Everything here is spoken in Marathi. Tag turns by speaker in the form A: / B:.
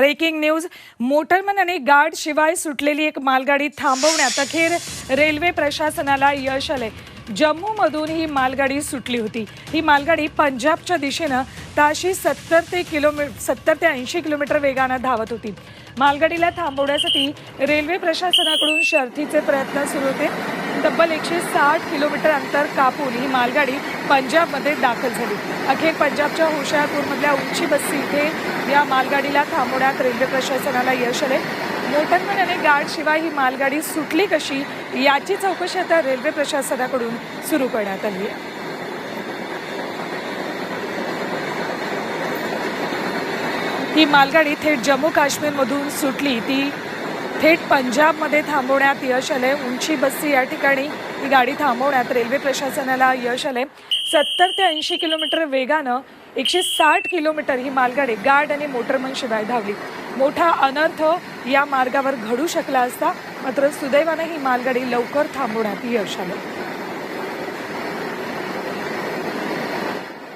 A: Breaking news. मोटरमन आणि गार्ड शिवाय सुटलेली एक मालगाडी थांबवण्यात अखेर रेल्वे प्रशासनाला यश आले जम्मूमधून ही मालगाडी सुटली होती. ही मालगाडी पंजाबच्या दिशेनं ताशी सत्तर ते किलोमी सत्तर ते ऐंशी किलोमीटर वेगानं धावत होती. मालगाडीला थांबवण्यासाठी रेल्वे प्रशासनाकडून शर्थीचे प्रयत्न सुरू होते. तब्बल एकशे साठ किलोमीटर अंतर कापून ही मालगाडी पंजाबमध्ये दाखल झाली. अखेर पंजाबच्या होशियारपूरमधल्या उंची बस्ती इथे या मालगाडीला थांबवण्यात रेल्वे प्रशासनाला यश आले मोटरमन आणि गार्डशिवाय ही मालगाडी सुटली कशी याची चौकशी आता रेल्वे प्रशासनाकडून सुरू करण्यात आली आहे. ही मालगाडी थेट जम्मू काश्मीरमधून सुटली. ती थेट पंजाबमध्ये थांबवण्यात यश आले उंची बस्ती या ठिकाणी ही गाडी थांबवण्यात रेल्वे प्रशासनाला यश आले सत्तर ते ऐंशी किलोमीटर वेगानं एकशे साठ किलोमीटर ही मालगाडी गार्ड आणि मोटरमन शिवाय धावली. मोठा अनर्थ या मार्गावर घडू शकला असता मात्र सुदैवानं ही मालगाडी लवकर थांबवण्यात यश आलं.